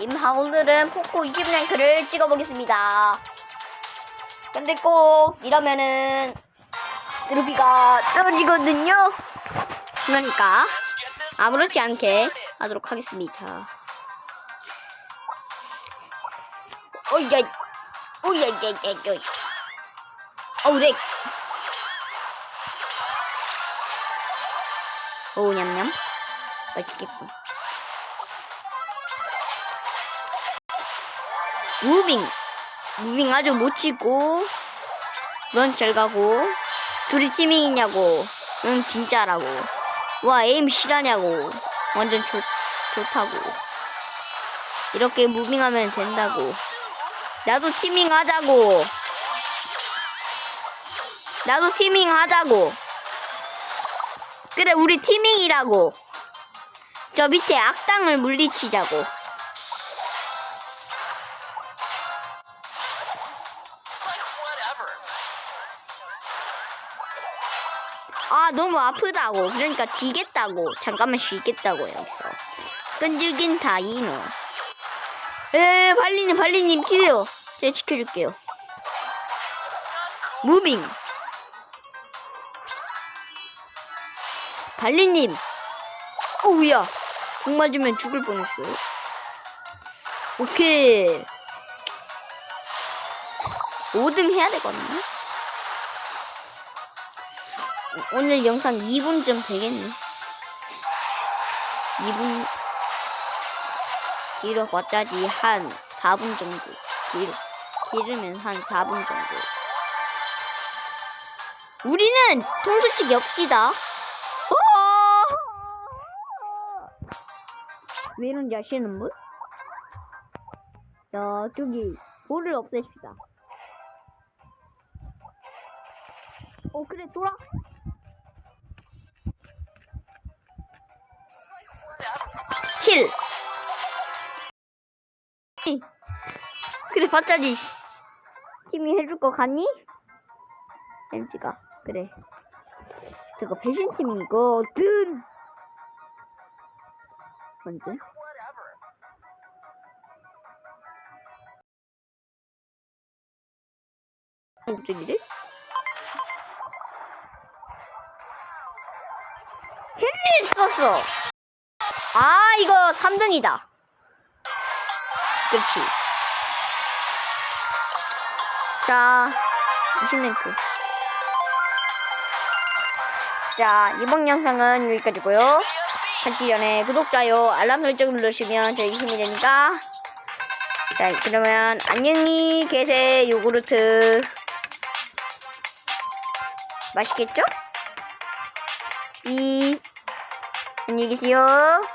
임하 오늘은 포코 20랭크를 찍어보겠습니다. 근데 꼭 이러면은 루비가 떨어지거든요. 그러니까 아무렇지 않게 하도록 하겠습니다. 오야, 오야, 야, 야, 야. 어우, 렉. 오, 냠냠. 맛있겠군. 무빙. 무빙 아주 못 치고. 넌 잘 가고. 둘이 팀밍이냐고. 응, 진짜라고. 와, 에임 실하냐고. 완전 좋, 좋다고. 이렇게 무빙하면 된다고. 나도 티밍 하자고. 나도 티밍 하자고. 그래, 우리 티밍이라고. 저 밑에 악당을 물리치자고. 아, 너무 아프다고. 그러니까 뒤겠다고. 잠깐만 쉬겠다고, 여기서. 끈질긴 다이노. 에, 발리님, 발리님, 키세요. 제가 지켜줄게요. 무빙. 발리님. 오우야. 공 맞으면 죽을 뻔했어. 오케이. 5등 해야 되거든요. 오늘 영상 2분쯤 되겠네. 2분 뒤로 봤자지 한 4분 정도. 뒤로 길으면 한 4분 정도. 우리는 통수칙 역시다. 어! 왜 이런지 아시는 분? 자, 저기 볼을 없애십시다. 어, 그래, 돌아. 힐. 그래, 봤자지. 팀이 해줄 거 같니? MG가. 그래. 저거 배신팀이거든. 먼저. 목소리를? 힐리 썼어. 아, 이거 3등이다. 그렇지. 자, 20랭크. 자, 이번 영상은 여기까지고요. 하기 전에 구독, 좋아요, 알람 설정 누르시면 저희 힘이 되니까. 자, 그러면 안녕히 계세요, 요구르트. 맛있겠죠? 이, 안녕히 계세요.